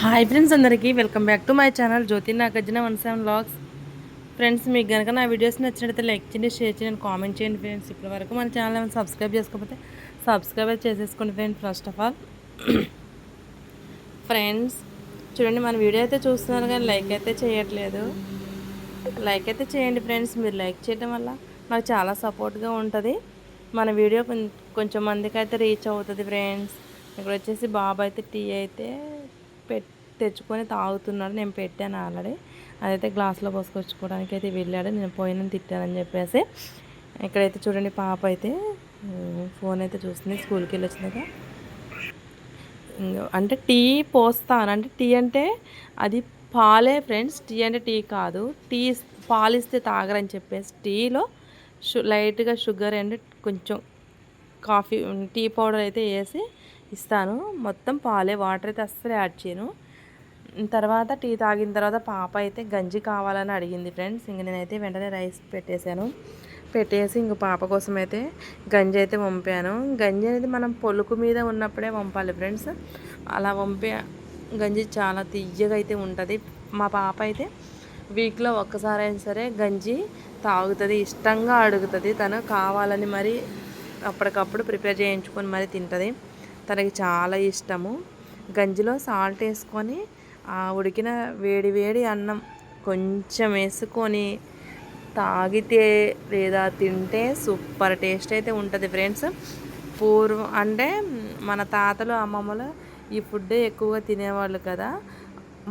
Hi friends అందరికీ welcome back to my channel Jyothi Nagarjuna one seven blogs friends మీకు కనుక నా videos నచ్చినట్లయితే లైక్ చేయండి షేర్ చేయండి కామెంట్ చేయండి ఫ్రెండ్స్. ఇప్పటి వరకు మన ఛానల్ ఏమైనా సబ్స్క్రైబ్ చేసుకోకపోతే సబ్స్క్రైబ్ చేసేసుకోండి friends first of all friends చూడండి మన వీడియో అయితే చూస్తున్నారు కానీ లైక్ అయితే చేయట్లేదు. లైక్ అయితే చేయండి ఫ్రెండ్స్ మీరు లైక్ చేయడం వల్ల నాకు చాలా సపోర్ట్గా ఉంటుంది. మన వీడియో కొంచెం మందికి అయితే రీచ్ అవుతుంది ఫ్రెండ్స్. ఇక్కడ వచ్చేసి బాబు అయితే టీ అయితే పెట్ తెచ్చుకొని తాగుతున్నాడు నేను పెట్టాను ఆల్రెడీ. అదైతే గ్లాస్లో పోసుకొచ్చుకోవడానికి అయితే వెళ్ళాడు. నేను పోయిన తిట్టానని చెప్పేసి. ఇక్కడైతే చూడండి పాప అయితే ఫోన్ అయితే చూస్తుంది. స్కూల్కి వెళ్ళి వచ్చినాక అంటే టీ పోస్తాను. అంటే టీ అంటే అది పాలే ఫ్రెండ్స్. టీ అంటే టీ కాదు. టీ పాలిస్తే తాగరని చెప్పేసి. టీలో షు లైట్గా షుగర్ అండ్ కొంచెం కాఫీ టీ పౌడర్ అయితే వేసి ఇస్తాను. మొత్తం పాలే వాటర్ అయితే అస్సలు యాడ్ చేయను. తర్వాత టీ తాగిన తర్వాత పాప అయితే గంజి కావాలని అడిగింది ఫ్రెండ్స్. ఇంక నేనైతే వెంటనే రైస్ పెట్టేశాను. పెట్టేసి ఇంక పాప కోసం అయితే గంజి అయితే వంపాను. గంజి అనేది మనం పొలుకు మీద ఉన్నప్పుడే వంపాలి ఫ్రెండ్స్. అలా వంపే గంజి చాలా తియ్యగా అయితే ఉంటుంది. మా పాప అయితే వీక్లో ఒక్కసారి అయినా సరే గంజి తాగుతుంది ఇష్టంగా అడుగుతుంది. తను కావాలని మరి అప్పటికప్పుడు ప్రిపేర్ చేయించుకొని మరి తింటుంది. తనకి చాలా ఇష్టము. గంజిలో సాల్ట్ వేసుకొని ఆ ఉడికిన వేడి వేడి అన్నం కొంచెం వేసుకొని తాగితే లేదా తింటే సూపర్ టేస్ట్ అయితే ఉంటుంది ఫ్రెండ్స్. పూర్వం అంటే మన తాతలు అమ్మమ్మలు ఈ ఫుడ్ ఎక్కువగా తినేవాళ్ళు కదా.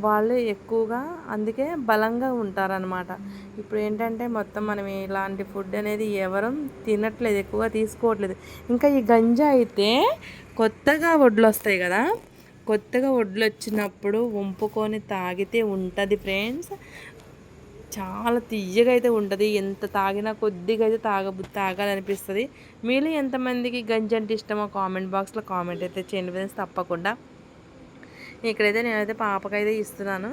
వాళ్ళు ఎక్కువగా అందుకే బలంగా ఉంటారనమాట ఇప్పుడు ఏంటంటే మొత్తం మనం ఇలాంటి ఫుడ్ అనేది ఎవరు తినట్లేదు ఎక్కువగా తీసుకోవట్లేదు. ఇంకా ఈ గంజా అయితే కొత్తగా వడ్లు వస్తాయి కదా కొత్తగా వడ్లు వచ్చినప్పుడు వంపుకొని తాగితే ఉంటుంది ఫ్రెండ్స్. చాలా తీయగా అయితే ఉంటుంది ఎంత తాగినా కొద్దిగా అయితే తాగ తాగాలనిపిస్తుంది. మీలో ఎంతమందికి గంజి అంటే ఇష్టమో కామెంట్ బాక్స్లో కామెంట్ అయితే చేయండి ఫ్రెండ్స్ తప్పకుండా. ఇక్కడైతే నేనైతే పాపకైతే ఇస్తున్నాను.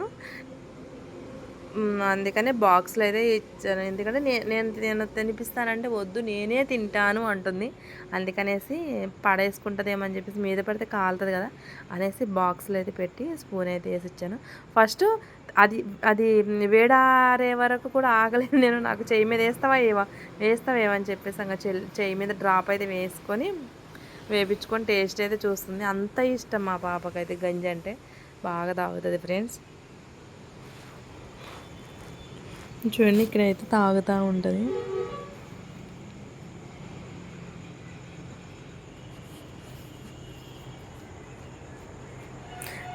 అందుకనే బాక్స్లో అయితే ఇచ్చాను. ఎందుకంటే నే- నేను నేను తినిపిస్తానంటే వద్దు నేనే తింటాను అంటుంది. అందుకనేసి పడేసుకుంటుందేమని చెప్పేసి మీద పడితే కాలుతుంది కదా అనేసి బాక్స్లో అయితే పెట్టి స్పూన్ అయితే వేసి ఇచ్చాను ఫస్ట్ అది అది వేడారే వరకు కూడా ఆగలేదు నేను. నాకు చెయ్యి మీద వేస్తావా ఏవా? వేస్తావేమని చెప్పేసి ఇంకా చెయ్యి మీద డ్రాప్ అయితే వేసుకొని వేపించుకొని టేస్ట్ అయితే చూస్తుంది. అంత ఇష్టం మా పాపకైతే గంజి అంటే. బాగా తాగుతుంది ఫ్రెండ్స్. చూడండి ఇక్కడైతే తాగుతూ ఉంటుంది.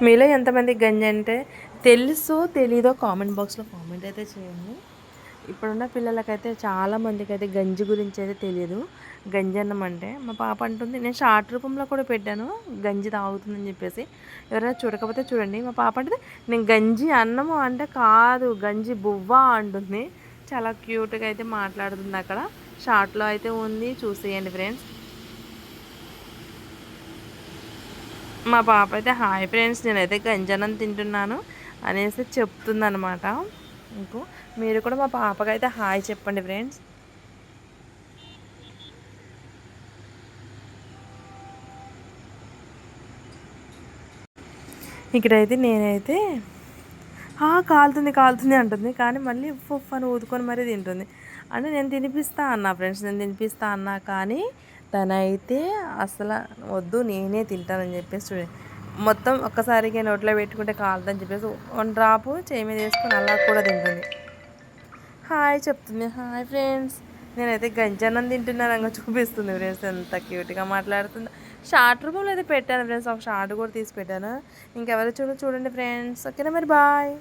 మీలో ఎంతమంది గంజి అంటే తెలుసో తెలీదో కామెంట్ బాక్స్లో కామెంట్ అయితే చేయండి. ఇప్పుడున్న పిల్లలకైతే చాలా మందికి అయితే గంజి గురించి అయితే తెలియదు గంజి అన్నం అంటే మా పాప అంటుంది నేను షార్ట్ రూపంలో కూడా పెట్టాను గంజి తాగుతుందని చెప్పేసి. ఎవరైనా చూడకపోతే చూడండి. మా పాప అంటే నేను గంజి అన్నము అంటే కాదు గంజి బువ్వ? అంటుంది. చాలా క్యూట్గా అయితే మాట్లాడుతుంది అక్కడ. షార్ట్లో అయితే ఉంది చూసేయండి ఫ్రెండ్స్. మా పాప అయితే హాయ్ ఫ్రెండ్స్ నేనైతే గంజనం తింటున్నాను అనేసి చెప్తుందనమాట ఇంకో మీరు కూడా మా పాపకైతే హాయ్ చెప్పండి ఫ్రెండ్స్. ఇక్కడైతే నేనైతే కాలుతుంది కాలుతుంది అంటుంది. కానీ మళ్ళీ ఫుఫ్ అని ఊదుకొని మరీ తింటుంది. అంటే నేను తినిపిస్తా అన్నా ఫ్రెండ్స్ నేను తినిపిస్తా అన్నా. కానీ తనైతే అసలు వద్దు నేనే తింటానని చెప్పేసి మొత్తం ఒక్కసారిగా నోట్లో పెట్టుకుంటే కాలుతుందని చెప్పేసి వన్ డ్రాపు చేయి మీద వేసుకొని అలా కూడా తింటుంది. హాయ్ చెప్తుంది. Hi friends. నేనైతే గంజానం తింటున్నానంగా చూపిస్తుంది ఫ్రెండ్స్. ఎంత క్యూట్గా మాట్లాడుతుందో. షార్ట్ రూపంలో అయితే పెట్టాను ఫ్రెండ్స్. ఒక షార్ట్ కూడా తీసి పెట్టాను. ఇంకెవరు చూడ చూడండి ఫ్రెండ్స్. ఓకేనా మరి? బాయ్.